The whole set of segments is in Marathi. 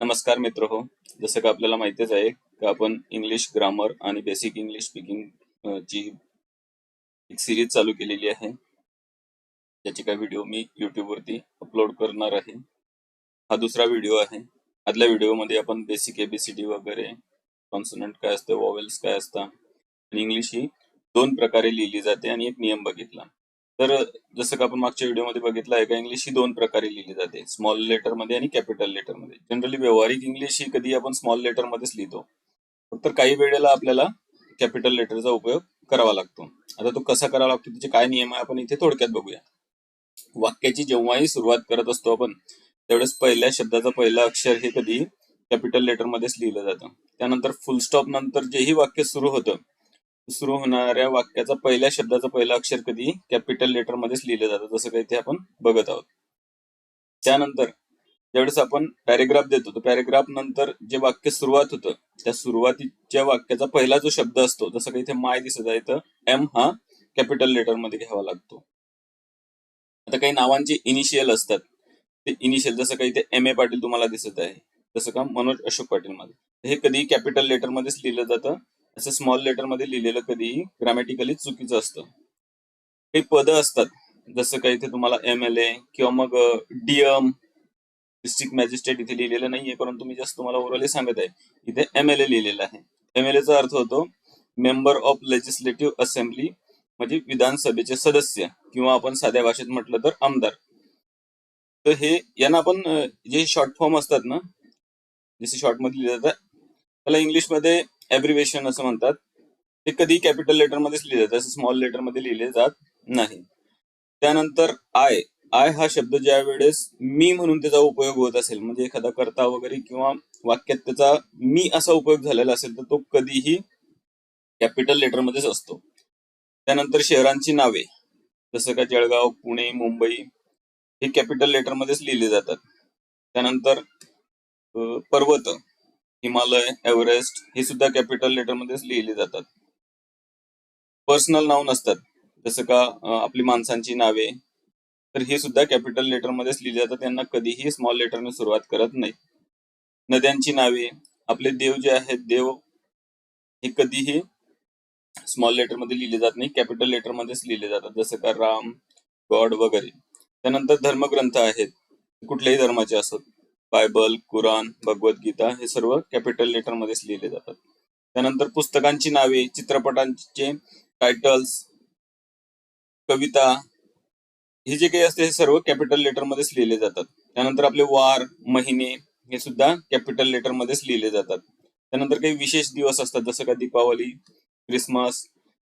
नमस्कार मित्र हो. जसं का आपल्याला माहितीच आहे की आपण इंग्लिश ग्रामर आणि बेसिक इंग्लिश स्पीकिंग ची एक सिरीज चालू केलेली आहे. त्याचे काही व्हिडिओ मी युट्यूब वरती अपलोड करणार आहे. हा दुसरा व्हिडिओ आहे. आदल्या व्हिडिओमध्ये आपण बेसिक एबीसीडी वगैरे कॉन्सनंट काय असते वॉवेल्स काय असतात आणि इंग्लिश ही दोन प्रकारे लिहिली जाते आणि एक नियम बघितला. तर जसं का आपण मागच्या व्हिडिओमध्ये बघितलं आहे का इंग्लिश ही दोन प्रकारे लिहिली जाते. स्मॉल लेटरमध्ये आणि कॅपिटल लेटरमध्ये. जनरली व्यवहारिक इंग्लिश ही कधी आपण स्मॉल लेटर मध्येच लिहितो. फक्त काही वेळेला आपल्याला कॅपिटल लेटरचा उपयोग करावा लागतो. आता तो कसा करावा लागतो त्याचे काय नियम आहे आपण इथे थोडक्यात बघूया. वाक्याची जेव्हाही सुरुवात करत असतो आपण तेवढेच पहिल्या शब्दाचा पहिलं अक्षर हे कधी कॅपिटल लेटर मध्येच लिहिलं जातं. त्यानंतर फुल स्टॉप नंतर जेही वाक्य सुरू होतं सुरू होणाऱ्या वाक्याचा पहिल्या शब्दाचा पहिला अक्षर कधी कॅपिटल लेटर मध्येच लिहिलं जातं जसं काही ते आपण बघत आहोत. त्यानंतर ज्यावेळेस आपण पॅरेग्राफ देतो तर पॅरेग्राफ नंतर जे वाक्य सुरुवात होतं त्या सुरुवातीच्या वाक्याचा पहिला जो शब्द असतो जसं काही इथे माय दिसत आहे तर एम हा कॅपिटल लेटरमध्ये घ्यावा लागतो. आता काही नावांचे इनिशियल असतात. ते इनिशियल जसं काही ते एम ए पाटील तुम्हाला दिसत आहे जसं का मनोज अशोक पाटील मध्ये हे कधी कॅपिटल लेटर मध्येच लिहिलं जातं असं स्मॉल लेटरमध्ये लिहिलेलं कधी ग्रॅमॅटिकली चुकीचं असतं. हे पद असतात. जसं काही इथे तुम्हाला एम एल ए किंवा मग डीएम डिस्ट्रिक्ट मॅजिस्ट्रेट इथे लिहिलेलं नाहीये परंतु मी जस्ट तुम्हाला ओरली सांगत आहे. इथे एम एल ए लिहिलेलं आहे. एम एल एचा अर्थ होतो मेंबर ऑफ लेजिस्लेटिव्ह असेंब्ली म्हणजे विधानसभेचे सदस्य किंवा आपण साध्या भाषेत म्हटलं तर आमदार. तर हे यांना आपण जे शॉर्ट फॉर्म असतात ना जसे शॉर्टमध्ये लिहिले जातात त्याला इंग्लिशमध्ये ऍब्रिवेशन असं म्हणतात. ते कधी कॅपिटल लेटर मध्येच लिहिले जातात. असं स्मॉल लेटरमध्ये लिहिले जात नाही. त्यानंतर आय आय हा शब्द ज्या वेळेस मी म्हणून त्याचा उपयोग होत असेल म्हणजे एखादा कर्ता वगैरे किंवा वाक्यात त्याचा मी असा उपयोग झालेला असेल तर तो कधीही कॅपिटल लेटर मध्येच असतो. त्यानंतर शहरांची नावे. जसं का जळगाव पुणे मुंबई हे कॅपिटल लेटर मध्येच लिहिले जातात. त्यानंतर पर्वत. हिमालय एव्हरेस्ट हे सुद्धा कॅपिटल लेटर मध्येच लिहिले जातात. पर्सनल नाव नसतात. जसं का आपली माणसांची नावे तर हे सुद्धा कॅपिटल लेटर मध्येच लिहिले जातात. त्यांना कधीही स्मॉल लेटरने सुरुवात करत नाही. नद्यांची नावे आपले देव जे आहेत देव हे कधीही स्मॉल लेटरमध्ये लिहिले जात नाही. कॅपिटल लेटर मध्येच लिहिले जातात. जसं का राम गॉड वगैरे. त्यानंतर धर्मग्रंथ आहेत. कुठल्याही धर्माचे असत बायबल कुराण भगवद्गीता हे सर्व कॅपिटल लेटरमध्येच लिहिले जातात. त्यानंतर पुस्तकांची नावे चित्रपटांचे टायटल्स कविता हे जे काही असते हे सर्व कॅपिटल लेटर मध्येच लिहिले जातात. त्यानंतर आपले वार महिने हे सुद्धा कॅपिटल लेटरमध्येच लिहिले जातात. त्यानंतर काही विशेष दिवस असतात जसं का दीपावली क्रिसमस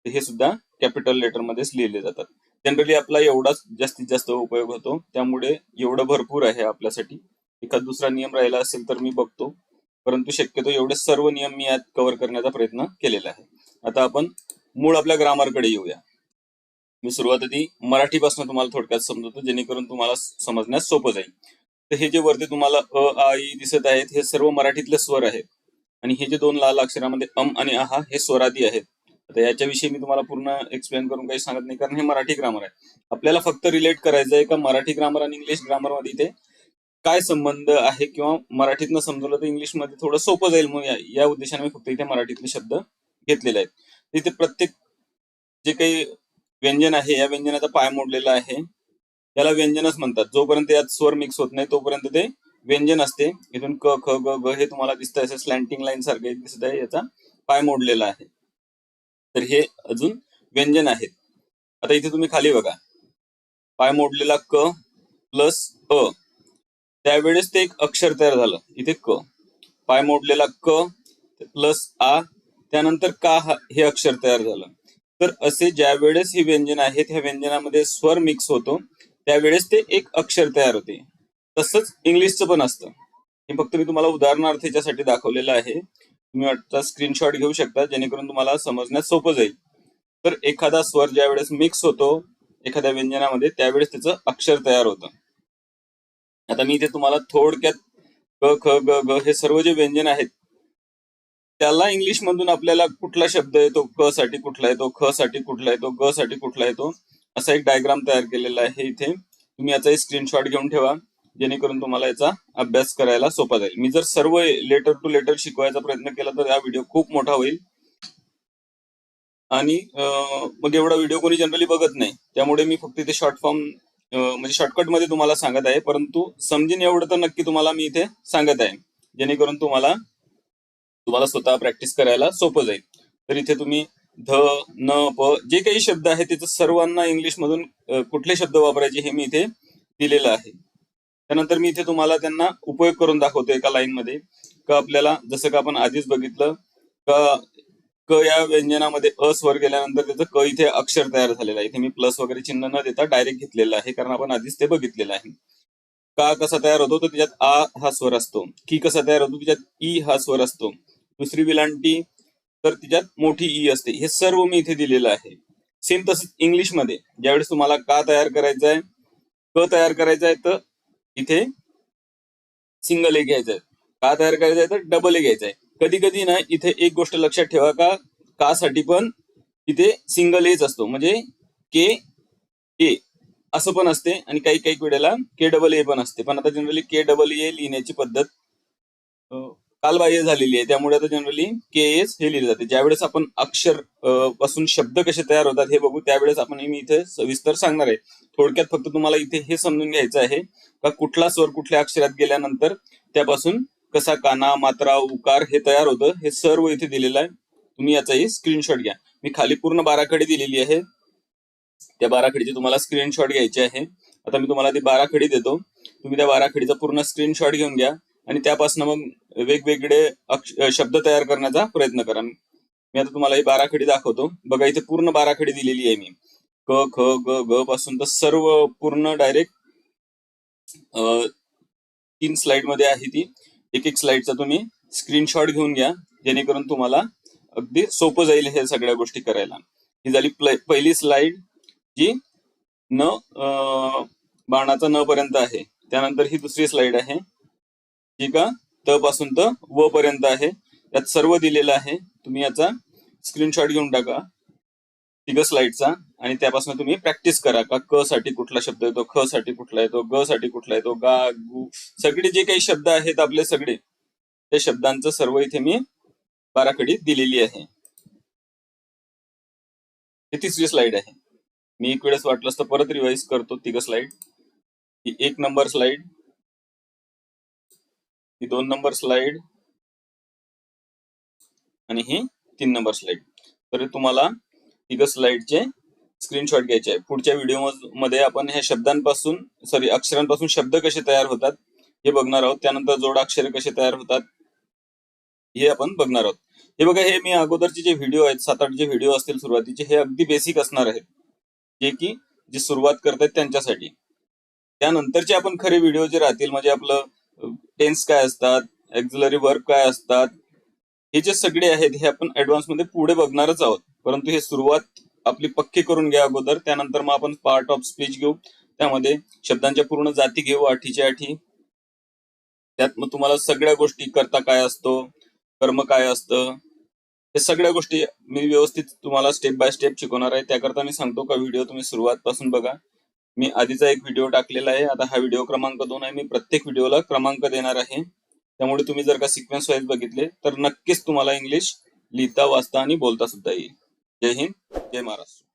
हे सुद्धा कॅपिटल लेटरमध्येच लिहिले जातात. जनरली आपला एवढाच जास्तीत जास्त उपयोग होतो त्यामुळे एवढं भरपूर आहे आपल्यासाठी एखाद दुसरा नियम राहिला असेल तर मी बघतो. परंतु शक्यतो एवढे सर्व नियम मी यात कव्हर करण्याचा प्रयत्न केलेला आहे. आता आपण मूळ आपल्या ग्रामरकडे येऊया. मी सुरुवात आधी मराठीपासून तुम्हाला थोडक्यात समजवतो जेणेकरून तुम्हाला समजण्यास सोपं जाईल. तर हे जे वरती तुम्हाला अ आ ई दिसत आहेत हे सर्व मराठीतले स्वर आहेत. आणि हे जे दोन लाल अक्षरामध्ये अम आणि आहा हे स्वरादी आहेत. आता याच्याविषयी मी तुम्हाला पूर्ण एक्सप्लेन करून काही सांगत नाही कारण हे मराठी ग्रामर आहे. आपल्याला फक्त रिलेट करायचं आहे का मराठी ग्रामर आणि इंग्लिश ग्रामरमध्ये इथे? काय संबंध आहे किंवा मराठीतनं समजवलं तर इंग्लिशमध्ये थोडं सोपं जाईल. म्हणून या- उद्देशाने मी फक्त इथे मराठीतले शब्द घेतलेले आहेत. इथे प्रत्येक जे काही व्यंजन आहे या व्यंजनाचा पाय मोडलेला आहे. त्याला व्यंजनच म्हणतात. जोपर्यंत यात स्वर मिक्स होत नाही तोपर्यंत ते व्यंजन असते. इथून क ख ग ग हे तुम्हाला दिसत आहे स्लॅन्टिंग लाईन सारखे दिसत आहे याचा पाय मोडलेला आहे. तर हे अजून व्यंजन आहेत. आता इथे तुम्ही खाली बघा. पाय मोडलेला क प्लस अ. त्यावेळेस ते एक अक्षर तयार झालं. इथे क पाय मोडलेला क प्लस आ त्यानंतर का हे अक्षर तयार झालं. तर असे ज्या वेळेस ही व्यंजन आहेत ह्या व्यंजनामध्ये स्वर मिक्स होतो त्यावेळेस ते एक अक्षर तयार होते. तसंच इंग्लिशचं पण असतं. हे फक्त मी तुम्हाला उदाहरणार्थ याच्यासाठी दाखवलेलं आहे. तुम्ही आता स्क्रीनशॉट घेऊ शकता जेणेकरून तुम्हाला समजण्यास सोपं जाईल. तर एखादा स्वर ज्या वेळेस मिक्स होतो एखाद्या व्यंजनामध्ये त्यावेळेस त्याचं अक्षर तयार होतं. आता मी इथे तुम्हाला थोडक्यात ग ख ग ग हे सर्व जे व्यंजन आहेत त्याला इंग्लिश मधून आपल्याला कुठला शब्द येतो? क साठी कुठला येतो? ख साठी कुठला येतो? ग साठी कुठला येतो? असा एक डायग्राम तयार केलेला आहे इथे. तुम्ही याचा स्क्रीनशॉट घेऊन ठेवा जेणेकरून तुम्हाला याचा अभ्यास करायला सोपा जाईल. मी जर सर्व लेटर टू लेटर शिकवायचा प्रयत्न केला तर हा व्हिडिओ खूप मोठा होईल. आणि मग एवढा व्हिडिओ कोणी जनरली बघत नाही. त्यामुळे मी फक्त इथे शॉर्ट फॉर्म म्हणजे शॉर्टकटमध्ये तुम्हाला सांगत आहे परंतु समजेन एवढं तर नक्की तुम्हाला मी इथे सांगत आहे. जेणेकरून तुम्हाला तुम्हाला स्वतः प्रॅक्टिस करायला सोपं जाईल. तर इथे तुम्ही ध न प जे काही शब्द आहेत त्याचं सर्वांना इंग्लिश मधून कुठले शब्द वापरायचे हे मी इथे दिलेलं आहे. त्यानंतर मी इथे तुम्हाला त्यांना उपयोग करून दाखवतो एका लाईन मध्ये. का आपल्याला जसं का आपण आधीच बघितलं का क या व्यंजनामध्ये अ स्वर गेल्यानंतर त्याचं क इथे अक्षर तयार झालेलं आहे. इथे मी प्लस वगैरे चिन्ह न देता डायरेक्ट घेतलेलं आहे कारण आपण आधीच ते बघितलेलं आहे. का कसा तयार होतो? तर त्याच्यात आ हा स्वर असतो. की कसा तयार होतो? त्याच्यात ई हा स्वर असतो. दुसरी विलांटी तर तिच्यात मोठी ई असते. हे सर्व मी इथे दिलेलं आहे. सेम तसंच इंग्लिशमध्ये ज्यावेळेस तुम्हाला का तयार करायचं आहे क तयार करायचं आहे तर इथे सिंगल ए घ्यायचं आहे. का तयार करायचं आहे तर डबल ए घ्यायचं आहे. कधी कधी ना इथे एक गोष्ट लक्षात ठेवा का? का साठी पण इथे सिंगल एच असतो. म्हणजे के ए असं पण असते आणि काही काही वेळेला के डबल ए पण असते. पण आता जनरली के डबल ए लिहिण्याची पद्धत कालबाह्य झालेली आहे. त्यामुळे आता जनरली के एस हे लिहिले जाते. ज्यावेळेस आपण अक्षरपासून शब्द कसे तयार होतात हे बघू त्यावेळेस आपण मी इथे सविस्तर सांगणार आहे. थोडक्यात फक्त तुम्हाला इथे हे समजून घ्यायचं आहे का कुठला स्वर कुठल्या अक्षरात गेल्यानंतर त्यापासून कसा काना मात्रा उकार हे तयार होतं. हे सर्व इथे दिलेलं आहे. तुम्ही याचाही स्क्रीनशॉट घ्या. मी खाली पूर्ण बाराखडी दिलेली आहे. त्या बाराखडीची तुम्हाला स्क्रीनशॉट घ्यायचे आहे. आता मी तुम्हाला ती बाराखडी देतो. तुम्ही त्या बाराखडीचा पूर्ण स्क्रीनशॉट घेऊन घ्या आणि त्यापासून मग वेगवेगळे अक्ष- शब्द तयार करण्याचा प्रयत्न करा. मी आता तुम्हाला ही बाराखडी दाखवतो. बघा इथे पूर्ण बाराखडी दिलेली आहे मी. क ख ग ग पासून तर सर्व पूर्ण डायरेक्ट तीन स्लाइडमध्ये आहे ती. एक एक स्लाइडचा तुम्ही स्क्रीनशॉट घेऊन घ्या जेणेकरून तुम्हाला अगदी सोपं जाईल हे सगळ्या गोष्टी करायला. ही झाली पहिली स्लाइड जी न बाणाचा न पर्यंत आहे. त्यानंतर ही दुसरी स्लाइड आहे जी का त पासून त व पर्यंत आहे. यात सर्व दिलेलं आहे. तुम्ही याचा स्क्रीनशॉट घेऊन टाका. तिघ स्लाइडचा आणि त्यापासून तुम्ही प्रॅक्टिस करा का क साठी कुठला शब्द येतो ख साठी कुठला येतो ग साठी कुठला येतो गा गु सगळे जे काही शब्द आहेत आपले सगळे त्या शब्दांचं सर्व इथे मी बाराखडी दिलेली आहे. ही तिसरी स्लाइड आहे. मी एक वेळेस वाटलं तर परत रिवाईज करतो तिघ स्लाइड ही एक नंबर स्लाइड ही दोन नंबर स्लाइड आणि ही तीन नंबर स्लाइड तर तुम्हाला तिघ स्लाइडचे स्क्रीनशॉट घ्यायचे आहे. पुढच्या व्हिडिओमध्ये आपण ह्या शब्दांपासून सॉरी अक्षरांपासून शब्द कसे तयार होतात हे बघणार आहोत. त्यानंतर जोडाक्षरे कसे तयार होतात हे आपण बघणार आहोत. हे बघा हे मी अगोदरचे जे व्हिडिओ आहेत सात आठ जे व्हिडिओ असतील सुरुवातीचे हे अगदी बेसिक असणार आहेत. जे की जे सुरुवात करतायत त्यांच्यासाठी. त्यानंतरचे आपण खरे व्हिडिओ जे राहतील म्हणजे आपलं टेन्स काय असतात एक्झलरी वर्क काय असतात हे जे सगळे आहेत हे आपण ऍडव्हान्समध्ये पुढे बघणारच आहोत. परंतु हे सुरुवात आपली पक्की करून घ्या अगोदर. त्यानंतर मग आपण पार्ट ऑफ स्पीच घेऊ. त्यामध्ये शब्दांच्या पूर्ण जाती घेऊ आठीच्या आठी. त्यात मग तुम्हाला सगळ्या गोष्टी करता काय असतो कर्म काय असतं हे सगळ्या गोष्टी मी व्यवस्थित तुम्हाला स्टेप बाय स्टेप शिकवणार आहे. त्याकरता मी सांगतो का व्हिडिओ तुम्ही सुरुवात पासून बघा. मी आधीचा एक व्हिडिओ टाकलेला आहे. आता हा व्हिडिओ क्रमांक दोन आहे. मी प्रत्येक व्हिडिओला क्रमांक देणार आहे. त्यामुळे तुम्ही जर का सिक्वेन्स वाईज बघितले तर नक्कीच तुम्हाला इंग्लिश लिहिता वाचता आणि बोलता सुद्धा येईल. जय हिंद जय महाराष्ट्र